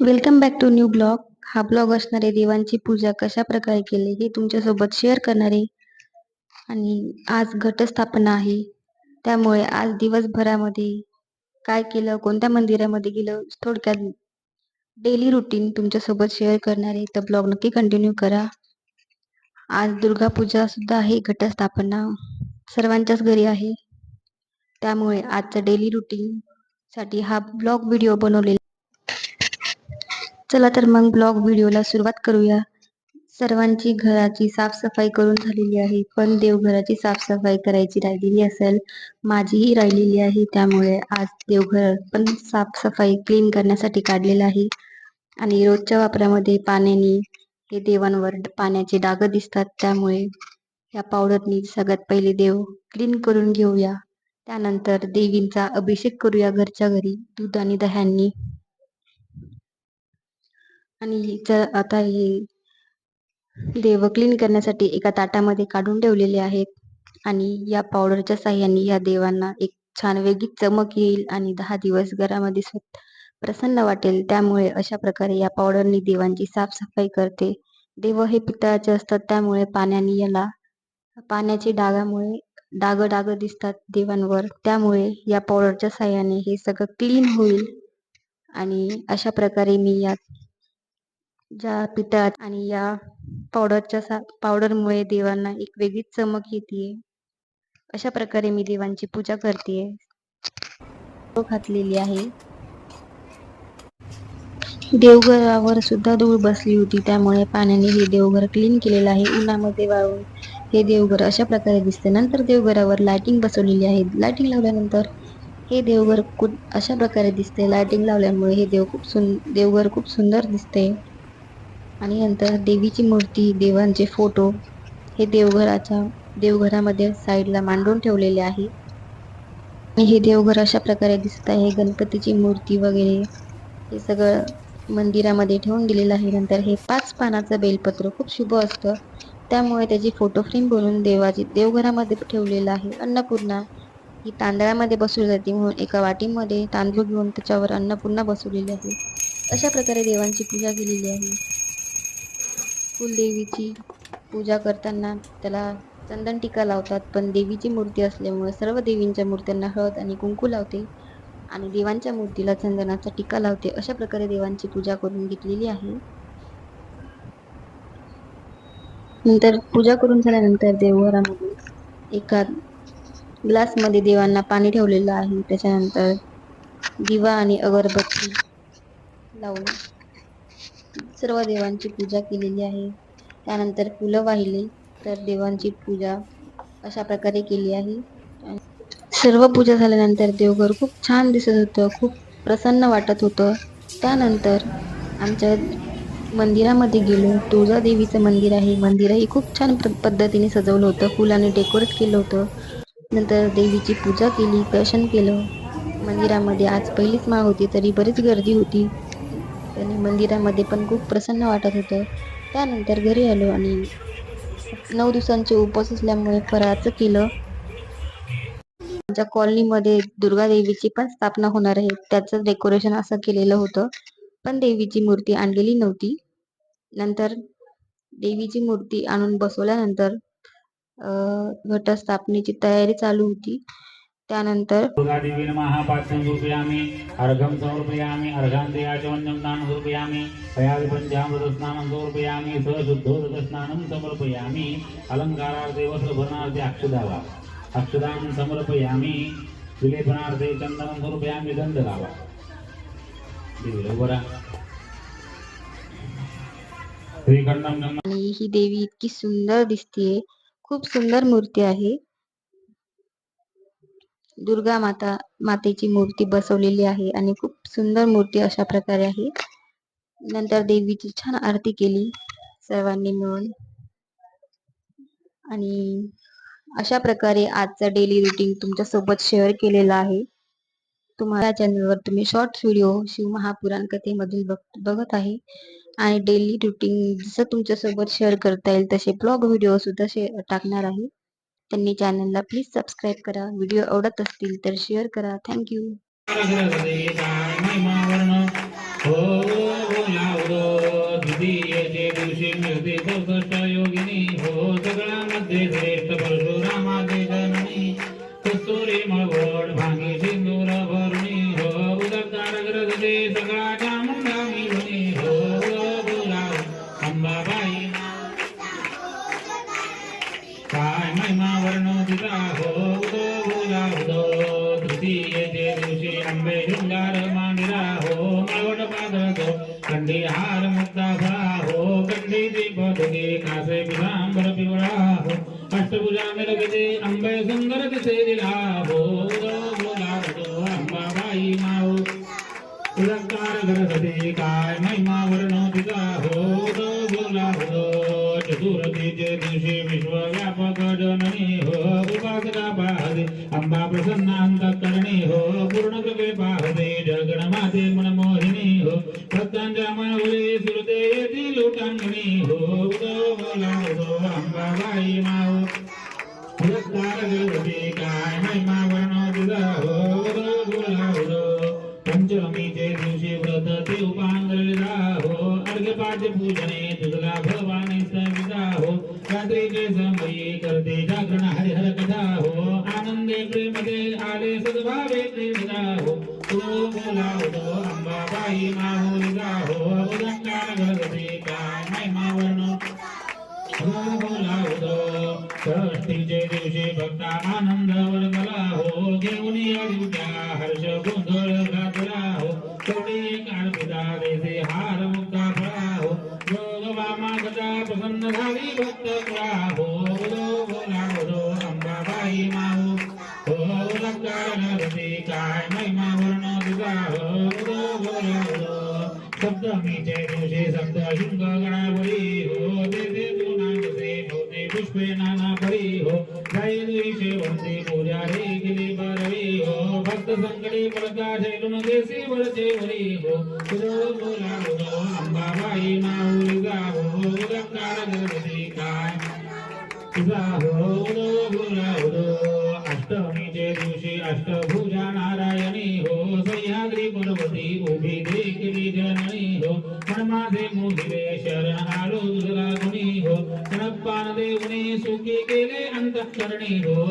Welcome back to new blog हा blog असणारे देवांची पूजा कशा प्रकारे केली हे तुमच्यासोबत शेअर करणारे आणि आज घटस्थापना आहे. त्यामुळे आज दिवसभरामध्ये काय केलं कोणत्या मंदिरामध्ये गेलं थोडक्यात डेली रुटीन तुमच्यासोबत शेअर करणारे तर ब्लॉग नक्की कंटिन्यू करा. आज दुर्गा पूजा सुद्धा आहे घटस्थापना. सर्वांच्याच घरी आहे. त्यामुळे आजचं डेली रुटीन साठी हा ब्लॉग व्हिडिओ बनवलेला चला तर मग ब्लॉग व्हिडिओला सुरुवात करूया. सर्वांची घराची साफसफाई करून झालेली आहे. पण देवघराची साफसफाई करायची राहिलेली असेल माझीही राहिलेली आहे. त्यामुळे आज देवघर पण साफसफाई क्लीन करण्यासाठी काढलेलं आहे. आणि रोजच्या वापरामध्ये पाण्याने हे देवांवर पाण्याचे डाग दिसतात. त्यामुळे या पावडरनी सगळ्यात पहिले देव क्लीन करून घेऊया. त्यानंतर देवींचा अभिषेक करूया घरच्या घरी दूध आणि दह्यांनी. आणि जर आता हे देव क्लीन करण्यासाठी एका ताटामध्ये काढून ठेवलेले आहेत. आणि या पावडरच्या साह्याने या देवांना एक छान वेगळी चमक येईल आणि दहा दिवस घरामध्ये प्रसन्न वाटेल. त्यामुळे अशा प्रकारे या पावडरनी देवांची साफसफाई करते. देव हे पितळाचे असतात त्यामुळे पाण्याने याला पाण्याचे डागामुळे डाग डाग दिसतात देवांवर. त्यामुळे या पावडरच्या साह्याने हे सगळं क्लीन होईल. आणि अशा प्रकारे मी या ज्या पिठात आणि या पावडरच्या सा पावडरमुळे देवांना एक वेगळीच चमक येते अशा प्रकारे मी देवांची पूजा करते घातलेली आहे. देवघरावर सुद्धा धूळ बसली होती त्यामुळे पाण्याने हे देवघर क्लीन केलेलं आहे. उन्हामध्ये वाळून हे देवघर अशा प्रकारे दिसते. नंतर देवघरावर लाइटिंग बसवलेली आहे. लाइटिंग लावल्यानंतर हे देवघर खूप अशा प्रकारे दिसते. लाइटिंग लावल्यामुळे हे देव खूप सुं देवघर खूप सुंदर दिसते. आणि नंतर देवीची मूर्ती देवांचे फोटो हे देवघराच्या देवघरामध्ये साईडला मांडून ठेवलेले आहे. आणि हे देवघर अशा प्रकारे दिसत आहे. गणपतीची मूर्ती वगैरे हे सगळं मंदिरामध्ये ठेवून दिलेलं आहे. नंतर हे पाच पानाचं बेलपत्र खूप शुभ असतं. त्यामुळे त्याची फोटो फ्रेम बनवून देवाची देवघरामध्ये ठेवलेलं आहे. अन्नपूर्णा ही तांदळामध्ये बसवली जाते म्हणून एका वाटीमध्ये तांदूळ घेऊन त्याच्यावर अन्नपूर्णा बसवलेली आहे. अशा प्रकारे देवांची पूजा केलेली आहे. कुलदेवीची पूजा करताना त्याला चंदन टीका लावतात पण देवीची मूर्ती असल्यामुळे सर्व देवींच्या मूर्त्यांना हळद आणि कुंकू लावते आणि देवांच्या मूर्तीला चंदनाचा टीका लावते अशा प्रकारे देवांची पूजा करून घेतलेली आहे. नंतर पूजा करून झाल्यानंतर देवघरामध्ये एका ग्लासमध्ये देवांना पाणी ठेवलेलं आहे त्याच्यानंतर दिवा आणि अगरबत्ती लावून सर्व देवांची पूजा केलेली आहे. त्यानंतर फुलं वाहिले तर देवांची पूजा अशा प्रकारे केली आहे. सर्व पूजा झाल्यानंतर देवघर खूप छान दिसत होतं खूप प्रसन्न वाटत होतं. त्यानंतर आमच्या मंदिरामध्ये गेलो. तुळजादेवीचं मंदिर आहे. मंदिरही खूप छान पद्धतीने सजवलं होतं. फुलाने डेकोरेट केलं होतं. नंतर देवीची पूजा केली दर्शन केलं. मंदिरामध्ये आज पहिलीच माळ होती तरी बरीच गर्दी होती. आणि मंदिरामध्ये पण खूप प्रसन्न वाटत होतं. त्यानंतर घरी आलो आणि नऊ दिवसांचे उपवास असल्यामुळे फराळाचं केलं. आमच्या कॉलनीमध्ये दुर्गा देवीची पण स्थापना होणार आहे. त्याचं डेकोरेशन असं केलेलं होतं. पण देवीची मूर्ती आणलेली नव्हती. नंतर देवीची मूर्ती आणून बसवल्यानंतर घटस्थापनेची तयारी चालू होती. त्यानंतर दुर्गादेवी नमः पाठ्यं समर्पयामि अर्घं समर्पयामि अर्घान्तेयाचमन्यं स्नानं समर्पयामि पयादिपञ्चामृतस्नानं समर्पयामि सशुद्धोदकस्नानं समर्पयामि अलङ्कारार्थे वस्त्रभरणार्थे अक्षदावा अक्षदां समर्पयामि विलेपनार्थे चन्दनं समर्पयामि दण्डलावा आणि ही देवी इतकी सुंदर दिसतीये खूप सुंदर मूर्ती आहे. दुर्गा माता मातेची मूर्ती बसवलेली आहे आणि खूप सुंदर मूर्ती अशा प्रकारे आहे. नंतर देवीची छान आरती केली सर्वांनी मिळून. आणि अशा प्रकारे आजचा डेली रुटीन तुमच्यासोबत शेअर केलेला आहे. तुम्हाला चॅनलवर तुम्ही शॉर्ट व्हिडिओ शिव महापुराण कथेमधील बघत आहे. आणि डेली रुटीन जसं तुमच्यासोबत शेअर करता येईल तसे ब्लॉग व्हिडिओ सुद्धा टाकणार आहे. त्यांनी चॅनलला प्लीज़ सबस्क्राईब करा व्हिडिओ आवडत असतील तर शेअर करा थँक्यू हो दिसे दिला अंबाबाई माऊ पुरस्कार गणपती काय महिमा वर्ण तिचा हो उदो बोला उदो चतुर्थीचे दिवशी विश्वव्यापक जननी हो उपासना पाहते अंबा प्रसन्न अंतकरणी हो पूर्ण कृपे पाहते जगणमाते मनमोहिनी हो भक्तांच्या मनोहरी सुरते येती लुटांगणी हो उदो बोला अंबाबाई मध्ये आले सद्भावे बोला उदो अंबाबाई माहुलिका हो काय महिमा वर्ण हो बोला उदो षष्टीचे दिवशी भक्ता आनंद वर्गला हो घेऊन या हर्ष गोंधळ घाला हो उदंकार काय महिमा वर्ण तुझा हो उदो बोला उदो सप्तमीचे दिवशी सप्त शुंग गणावरी हो तेथे तू नागसे भोवते पुष्पे नाना परी हो जय दिवशी वरते पूजा रे गेली बरवी हो भक्त संकटी पडका शैलून देसी वरचे वरी हो उदो बोला उदो अंबाबाई माऊली गा हो उदंकार गणपती काय तुझा हो उदो बोला उदो अष्टमीचे दिवशी अष्टभुजा नारायणी हो सह्याद्री पर्वती उभी देखली जननी हो पण माझे मुदिरे शरण आलो तुझला गुणी हो कणपान देवने सुखी केले अंतकरणी हो